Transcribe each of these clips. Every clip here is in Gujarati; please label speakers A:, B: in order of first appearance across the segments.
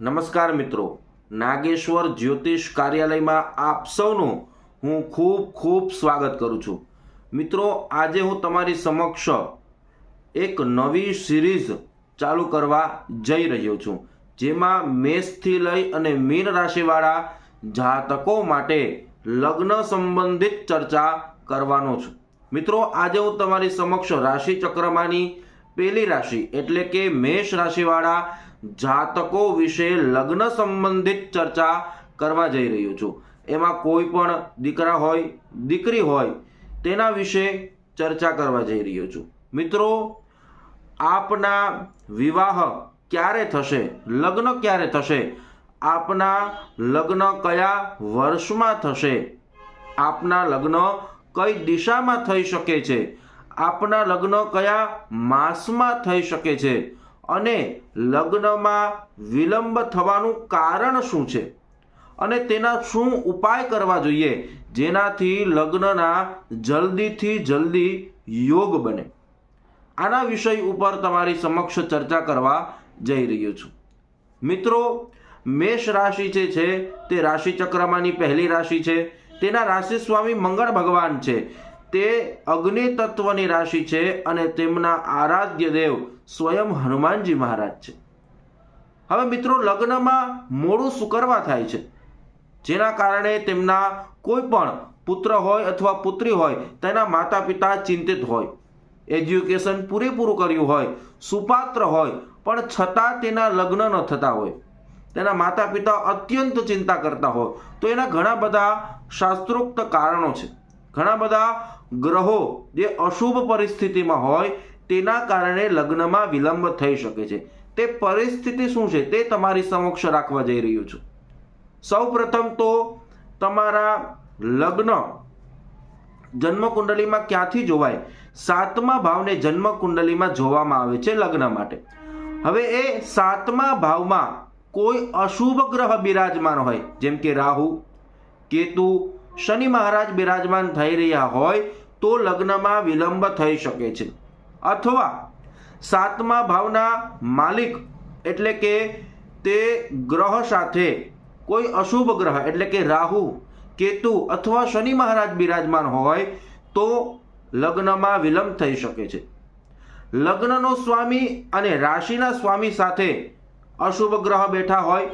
A: નમસ્કાર મિત્રો. નાગેશ્વર જ્યોતિષ કાર્યાલયમાં આપ સૌનું હું ખૂબ ખૂબ સ્વાગત કરું છું. મિત્રો, આજે હું તમારી સમક્ષ એક નવી સિરીઝ ચાલુ કરવા જઈ રહ્યો છું. જેમાં મેષથી લઈ અને મીન રાશિવાળા જાતકો માટે લગ્ન સંબંધિત ચર્ચા કરવાનો છું. મિત્રો, આજે હું તમારી સમક્ષ રાશિ ચક્રમાંની પહેલી રાશિ એટલે કે મેષ રાશિવાળા જાતકો વિશે લગ્ન સંબંધિત ચર્ચા કરવા જઈ રહ્યો છું. એમાં કોઈ પણ દીકરા હોય, દીકરી હોય, તેના વિશે ચર્ચા કરવા જઈ રહ્યો છું. મિત્રો, આપના વિવાહ ક્યારે થશે? લગ્ન ક્યારે થશે? આપના લગ્ન કયા વર્ષમાં થશે? આપના લગ્ન કઈ દિશામાં થઈ શકે છે? આપના લગ્ન કયા માસમાં થઈ શકે છે? અને લગ્નમાં વિલંબ થવાનું કારણ શું છે? અને તેના શું ઉપાય કરવા જોઈએ? જેનાથી લગ્નના જલ્દીથી જલ્દી યોગ બને. આના વિષય ઉપર તમારી સમક્ષ ચર્ચા કરવા જઈ રહ્યો છું. મિત્રો, મેષ રાશિ જે છે, તે રાશિ ચક્રમાંની પહેલી રાશિ છે. તેના રાશિ સ્વામી મંગળ ભગવાન છે. તે અગ્નિ તત્વની રાશિ છે અને તેમના આરાધ્ય દેવ સ્વયં હનુમાનજી મહારાજ છે. હવે મિત્રો, લગ્નમાં મોડું સુકરવા થાય છે? જેના કારણે તેમના કોઈ પણ પુત્ર હોય અથવા પુત્રી હોય, તેના માતા પિતા ચિંતિત હોય. એજ્યુકેશન પૂરેપૂરું કર્યું હોય, સુપાત્ર હોય, પણ છતાં તેના લગ્ન ન થતા હોય. તેના માતા પિતા અત્યંત ચિંતા કરતા હોય. તો એના ઘણા બધા શાસ્ત્રોક્ત કારણો છે. ઘણા બધા ગ્રહો જે અશુભ પરિસ્થિતિમાં હોય તેના કારણે લગ્નમાં વિલંબ થઈ શકે છે. તે પરિસ્થિતિ શું છે તે તમારી સમક્ષ રાખવા જઈ રહ્યું છું. સૌ પ્રથમ તો તમારા લગ્ન જન્મકુંડલીમાં ક્યાંથી જોવાય? સાતમા ભાવને જન્મકુંડલીમાં જોવામાં આવે છે લગ્ન માટે. હવે એ સાતમા ભાવમાં કોઈ અશુભ ગ્રહ બિરાજમાન હોય, જેમ કે રાહુ, કેતુ, શનિ મહારાજ બિરાજમાન થઈ રહ્યા હોય, તો લગ્નમાં વિલંબ થઈ શકે છે. અથવા સાતમા ભાવના માલિક એટલે કે તે ગ્રહ સાથે કોઈ અશુભ ગ્રહ એટલે કે રાહુ, કેતુ અથવા શનિ મહારાજ બિરાજમાન હોય તો લગ્નમાં વિલંબ થઈ શકે છે. લગ્નનો સ્વામી અને રાશિના સ્વામી સાથે અશુભ ગ્રહ બેઠા હોય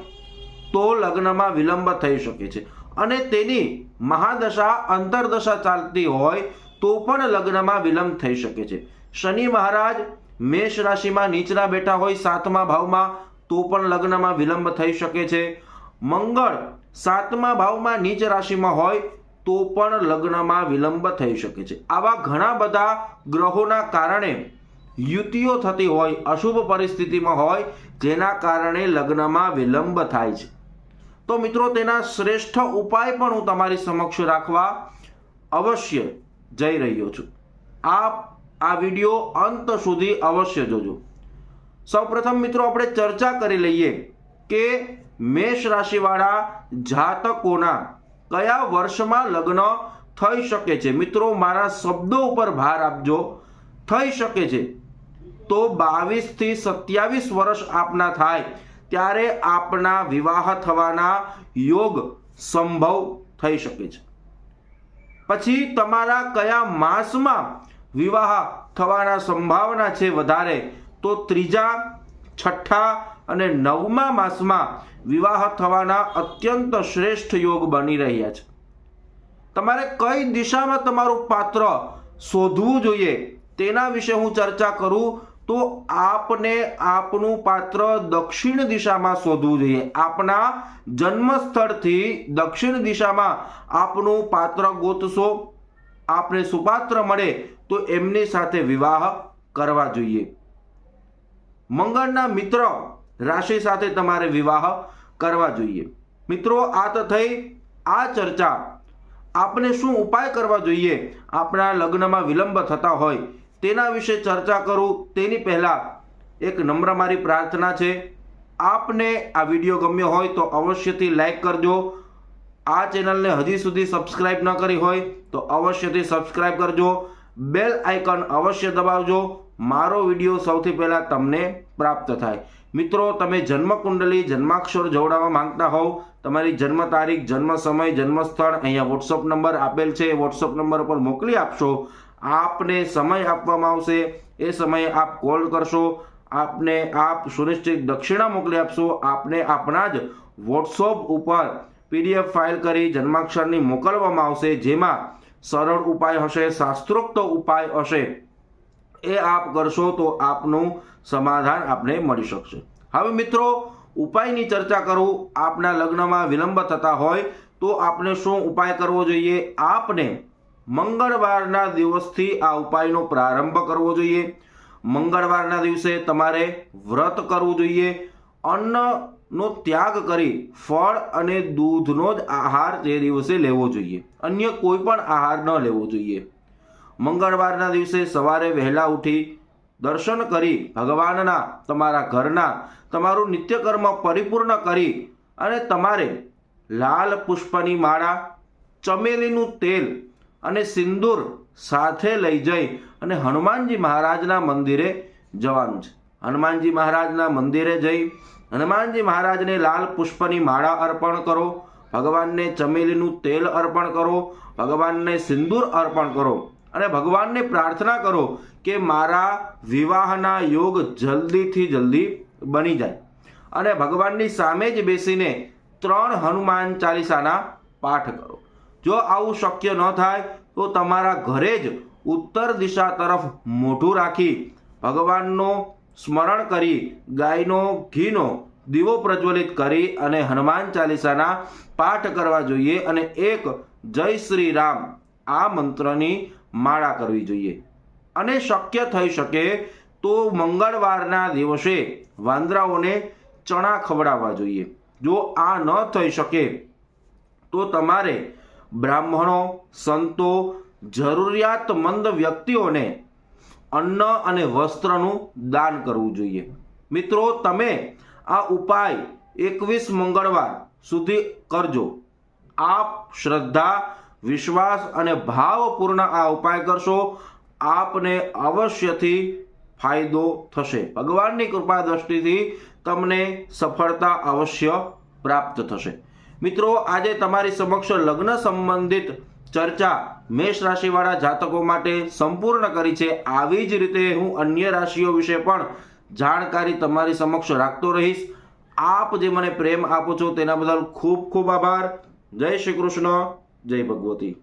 A: તો લગ્નમાં વિલંબ થઈ શકે છે. અને તેની મહાદશા, અંતરદશા ચાલતી હોય તો પણ લગ્નમાં વિલંબ થઈ શકે છે. શનિ મહારાજ મેષ રાશિમાં નીચલા બેઠા હોય સાતમા ભાવમાં, તો પણ લગ્નમાં વિલંબ થઈ શકે છે. મંગળ સાતમા ભાવમાં નીચ રાશિમાં હોય, તો પણ લગ્નમાં વિલંબ થઈ શકે છે. આવા ઘણા બધા ગ્રહોના કારણે યુતિઓ થતી હોય, અશુભ પરિસ્થિતિમાં હોય, જેના કારણે લગ્નમાં વિલંબ થાય છે. તો મિત્રો, તેના શ્રેષ્ઠ ઉપાય પણ હું તમારી સમક્ષ રાખવા અવશ્ય જઈ રહ્યો છું. આપ આ વીડિયો અંત સુધી અવશ્ય જોજો. સૌપ્રથમ મિત્રો, આપણે ચર્ચા કરી લઈએ કે મેષ રાશિવાળા જાતકોના કયા વર્ષમાં લગ્ન થઈ શકે છે. મિત્રો, મારા શબ્દો ઉપર ભાર આપજો. થઈ શકે છે તો બાવીસથી સત્યાવીસ વર્ષ આપના થાય ત્યારે આપના વિવાહ થવાના યોગ સંભવ થઈ શકે છે. પછી તમારા કયા માસમાં વિવાહ થવાના સંભાવના છે વધારે, તો ત્રીજા, છઠ્ઠા અને નવમા માસમાં વિવાહ થવાના અત્યંત શ્રેષ્ઠ યોગ બની રહ્યા છે. તમારે કઈ દિશામાં તમારું પાત્ર શોધવું જોઈએ તેના વિશે હું ચર્ચા કરું, તો આપને આપનું પાત્ર દક્ષિણ દિશામાં શોધવું જોઈએ. આપના જન્મ સ્થળથી દક્ષિણ દિશામાં આપનું પાત્ર ગોતશો. આપને સુપાત્ર મળે તો એમની સાથે વિવાહ કરવા જોઈએ. મંગળના મિત્ર રાશિ સાથે તમારે વિવાહ કરવા જોઈએ. મિત્રો, આ તો થઈ આ ચર્ચા. આપને શું ઉપાય કરવા જોઈએ? આપણા લગ્નમાં વિલંબ થતા હોય. તેના વિશે ચર્ચા કરું. તેની પહેલાં એક નમ્ર મારી પ્રાર્થના છે. આપને આ વીડિયો ગમ્યો હોય તો અવશ્યથી લાઈક કરજો. આ ચેનલને હજી સુધી સબસ્ક્રાઈબ ન કરી હોય તો અવશ્યથી સબસ્ક્રાઈબ કરજો. બેલ આઇકન અવશ્ય દબાવજો. મારો વીડિયો સૌથી પહેલાં તમને પ્રાપ્ત થાય. મિત્રો, તમે જન્મ કુંડલી જન્માક્ષર જોડાવા માંગતા હોવ, તમારી જન્મ તારીખ, જન્મ સમય, જન્મ સ્થળ અહીંયા વોટ્સઅપ નંબર આપેલ છે. એ વોટ્સઅપ નંબર પર મોકલી આપશો. આપને સમય આપવામાં આવશે. એ સમયે આપ કોલ કરશો. આપને આપ સુનિશ્ચિત દક્ષિણા મોકલી આપશો. આપને આપણા જ વોટ્સઅપ ઉપર પીડીએફ ફાઇલ કરી જન્માક્ષરની મોકલવામાં આવશે. જેમાં સરળ ઉપાય હશે, શાસ્ત્રોક્ત ઉપાય હશે. એ આપ કરશો તો આપનું સમાધાન આપને મળી શકશે. હવે મિત્રો, ઉપાયની ચર્ચા કરું. આપના લગ્નમાં વિલંબ થતા હોય તો આપને શું ઉપાય કરવો જોઈએ? આપને મંગળવારના દિવસથી આ ઉપાયનો પ્રારંભ કરવો જોઈએ. મંગળવારના દિવસે તમારે વ્રત કરવું જોઈએ. અન્નનો ત્યાગ કરી ફળ અને દૂધનો જ આહાર તે દિવસે લેવો જોઈએ. અન્ય કોઈ પણ આહાર ન લેવો જોઈએ. મંગળવારના દિવસે સવારે વહેલા ઉઠી દર્શન કરી ભગવાનના, તમારા ઘરના, તમારું નિત્યકર્મ પરિપૂર્ણ કરી અને તમારે લાલ પુષ્પની માળા, ચમેલીનું તેલ અને સિંદૂર સાથે લઈ જઈ અને હનુમાનજી મહારાજના મંદિરે જવાનું છે. હનુમાનજી મહારાજના મંદિરે જઈ હનુમાનજી મહારાજને લાલ પુષ્પની માળા અર્પણ કરો, ભગવાનને ચમેલીનું તેલ અર્પણ કરો, ભગવાનને સિંદૂર અર્પણ કરો અને ભગવાનને પ્રાર્થના કરો કે મારા વિવાહના યોગ જલ્દીથી જલ્દી બની જાય. અને ભગવાનની સામે જ બેસીને ત્રણ હનુમાન ચાલીસાના પાઠ કરો. જો આવું શક્ય ન થાય, તો તમારા ઘરે જ ઉત્તર દિશા તરફ મોઢું રાખી ભગવાનનો સ્મરણ કરી ગાયનો, ઘીનો દીવો પ્રજ્વલિત કરી અને હનુમાન ચાલીસાના પાઠ કરવા જોઈએ અને એક જય શ્રી રામ આ મંત્રની માળા કરવી જોઈએ. અને શક્ય થઈ શકે તો મંગળવારના દિવસે વાંદરાઓને ચણા ખવડાવવા જોઈએ. જો આ ન થઈ શકે તો તમારે બ્રાહ્મણો, સંતો, જરૂરિયાતમંદ વ્યક્તિઓને અન્ન અને વસ્ત્રનું દાન કરવું જોઈએ. મિત્રો, તમે આ ઉપાય એકવીસ મંગળવાર સુધી કરજો. આપ શ્રદ્ધા, વિશ્વાસ અને ભાવપૂર્ણ આ ઉપાય કરશો, આપને અવશ્યથી ફાયદો થશે. ભગવાનની કૃપા દ્રષ્ટિથી તમને સફળતા અવશ્ય પ્રાપ્ત થશે. મિત્રો, આજે તમારી સમક્ષ લગ્ન સંબંધિત ચર્ચા મેષ રાશિવાળા જાતકો માટે સંપૂર્ણ કરી છે. આવી જ રીતે હું અન્ય રાશિઓ વિશે પણ જાણકારી તમારી સમક્ષ રાખતો રહીશ. આપ જે મને પ્રેમ આપો છો તેના બદલ ખૂબ ખૂબ આભાર. જય શ્રી કૃષ્ણ. જય ભગવતી.